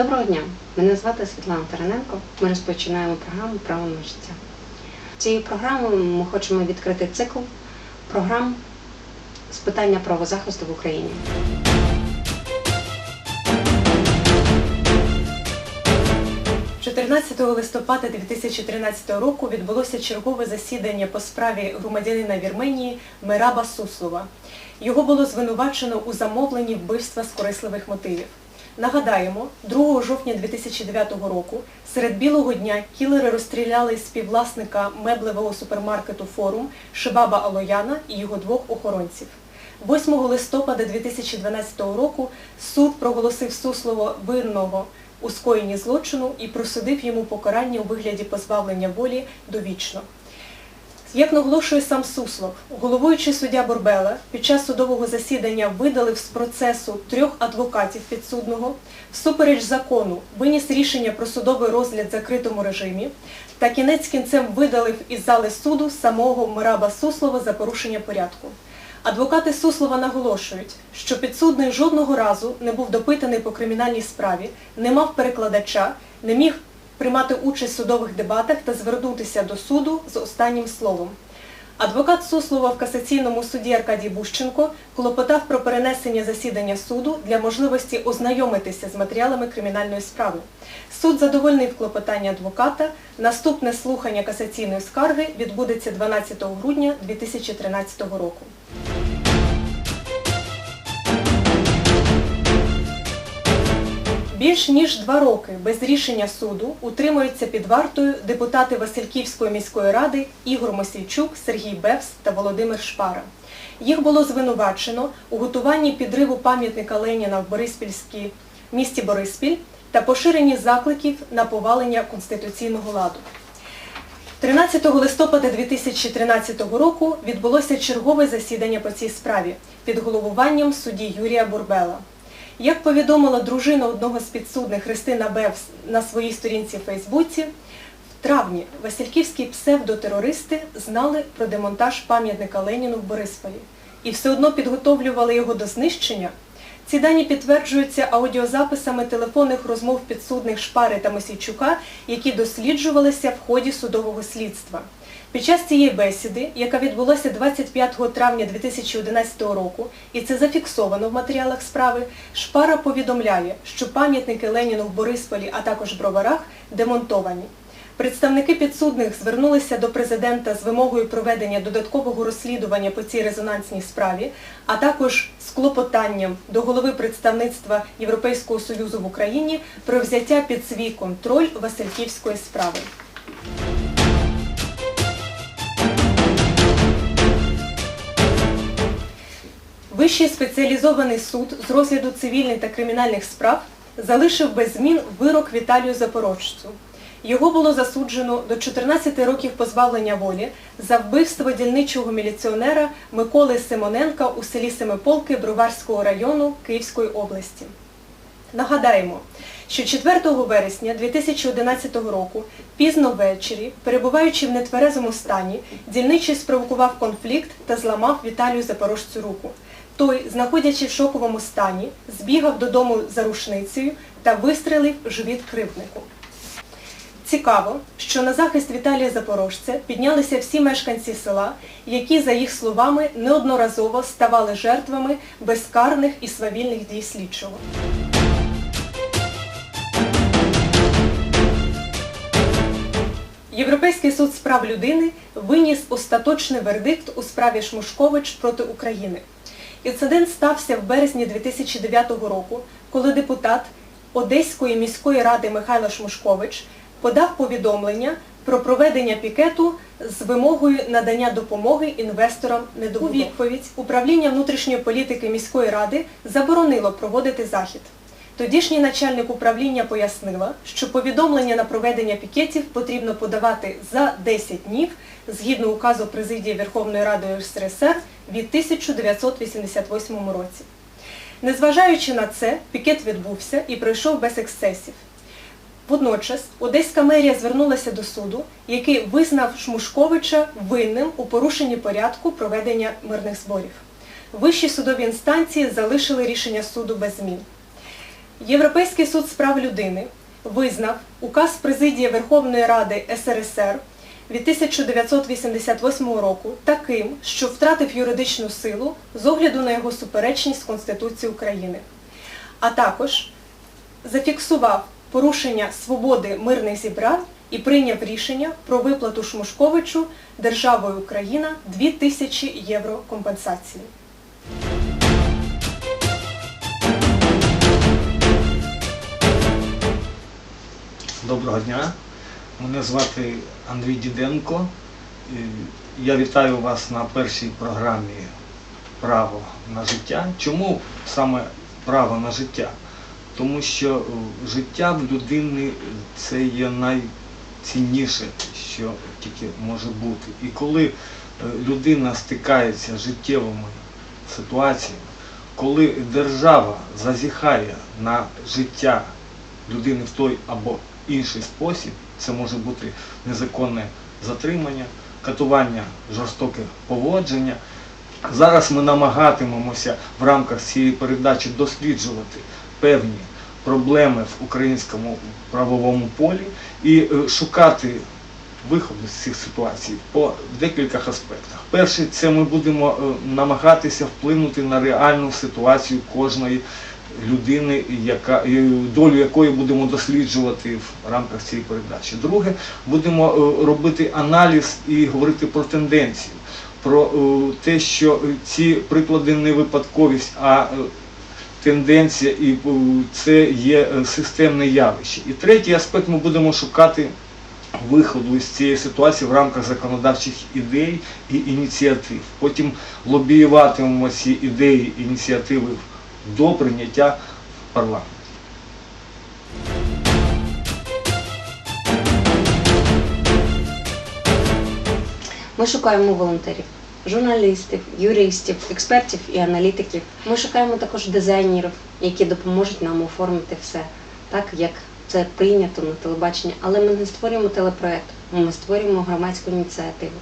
Доброго дня! Мене звати Світлана Тараненко. Ми розпочинаємо програму Право на життя. Цією програмою ми хочемо відкрити цикл програм з питання правозахисту в Україні. – 14 листопада 2013 року відбулося чергове засідання по справі громадянина Вірменії Мераба Суслова. Його було звинувачено у замовленні вбивства з корисливих мотивів. Нагадаємо, 2 жовтня 2009 року серед білого дня кілери розстріляли співвласника меблевого супермаркету Форум Шибаба Алояна і його двох охоронців. 8 листопада 2012 року суд проголосив Суслова винного у скоєнні злочину і присудив йому покарання у вигляді позбавлення волі довічно. Як наголошує сам Суслов, головуючий суддя Борбела під час судового засідання видалив з процесу трьох адвокатів підсудного, всупереч закону виніс рішення про судовий розгляд в закритому режимі та кінець кінцем видалив із зали суду самого Мираба Суслова за порушення порядку. Адвокати Суслова наголошують, що підсудний жодного разу не був допитаний по кримінальній справі, не мав перекладача, не міг приймати участь в судових дебатах та звернутися до суду з останнім словом. Адвокат Суслова в касаційному суді Аркадій Бущенко клопотав про перенесення засідання суду для можливості ознайомитися з матеріалами кримінальної справи. Суд задовольнив клопотання адвоката. Наступне слухання касаційної скарги відбудеться 12 грудня 2013 року. Більш ніж два роки без рішення суду утримуються під вартою депутати Васильківської міської ради Ігор Мосійчук, Сергій Бевс та Володимир Шпара. Їх було звинувачено у готуванні підриву пам'ятника Леніна в Бориспільській місті Бориспіль та поширенні закликів на повалення конституційного ладу. 13 листопада 2013 року відбулося чергове засідання по цій справі під головуванням судді Юрія Бурбела. Як повідомила дружина одного з підсудних Христина Бевс на своїй сторінці в Фейсбуці, в травні васильківські псевдотерористи знали про демонтаж пам'ятника Леніну в Борисполі і все одно підготовлювали його до знищення. Ці дані підтверджуються аудіозаписами телефонних розмов підсудних Шпари та Мосійчука, які досліджувалися в ході судового слідства. Під час цієї бесіди, яка відбулася 25 травня 2011 року, і це зафіксовано в матеріалах справи, Шпара повідомляє, що пам'ятники Леніну в Борисполі, а також в Броварах демонтовані. Представники підсудних звернулися до президента з вимогою проведення додаткового розслідування по цій резонансній справі, а також з клопотанням до голови представництва Європейського Союзу в Україні про взяття під свій контроль Васильківської справи. Вищий спеціалізований суд з розгляду цивільних та кримінальних справ залишив без змін вирок Віталію Запорожцю. Його було засуджено до 14 років позбавлення волі за вбивство дільничого міліціонера Миколи Симоненка у селі Семиполки Броварського району Київської області. Нагадаємо, що 4 вересня 2011 року, пізно ввечері, перебуваючи в нетверезому стані, дільничий спровокував конфлікт та зламав Віталію Запорожцю руку. Той, знаходячи в шоковому стані, збігав додому за рушницею та вистрелив живіт кривднику. Цікаво, що на захист Віталія Запорожця піднялися всі мешканці села, які, за їх словами, неодноразово ставали жертвами безкарних і свавільних дій слідчого. Європейський суд з прав людини виніс остаточний вердикт у справі Шмушкович проти України. Інцидент стався в березні 2009 року, коли депутат Одеської міської ради Михайло Шмушкович подав повідомлення про проведення пікету з вимогою надання допомоги інвесторам недобудов. У відповідь управління внутрішньої політики міської ради заборонило проводити захід. Тодішній начальник управління пояснила, що повідомлення на проведення пікетів потрібно подавати за 10 днів згідно указу Президії Верховної Ради СРСР від 1988 році. Незважаючи на це, пікет відбувся і пройшов без ексцесів. Водночас Одеська мерія звернулася до суду, який визнав Шмушковича винним у порушенні порядку проведення мирних зборів. Вищі судові інстанції залишили рішення суду без змін. Європейський суд з прав людини визнав указ Президії Верховної Ради СРСР від 1988 року таким, що втратив юридичну силу з огляду на його суперечність Конституції України, а також зафіксував порушення свободи мирних зібрань і прийняв рішення про виплату Шмушковичу державою Україна 2000 євро компенсації. Доброго дня. Мене звати Андрій Діденко. Я вітаю вас на першій програмі Право на життя. Чому саме право на життя? Тому що життя в людини це є найцінніше, що тільки може бути. І коли е, людина стикається з життєвими ситуаціями, коли держава зазіхає на життя людини в той або інший спосіб, це може бути незаконне затримання, катування, жорстоке поводження. Зараз ми намагатимемося в рамках цієї передачі досліджувати певні проблеми в українському правовому полі і е, шукати виходу з цих ситуацій по декількох аспектах. Перший це ми будемо е, намагатися вплинути на реальну ситуацію кожної людини, яка, е, долю якої будемо досліджувати в рамках цієї передачі. Друге, будемо е, робити аналіз і говорити про тенденцію, про е, те, що ці приклади не випадковість, а тенденція і це є системне явище. І третій аспект ми будемо шукати виходу із цієї ситуації в рамках законодавчих ідей і ініціатив. Потім лобіюватимемо ці ідеї ініціативи до прийняття в парламент. Ми шукаємо волонтерів, журналістів, юристів, експертів і аналітиків. Ми шукаємо також дизайнерів, які допоможуть нам оформити все так, як це прийнято на телебаченні. Але ми не створюємо телепроект, ми створюємо громадську ініціативу.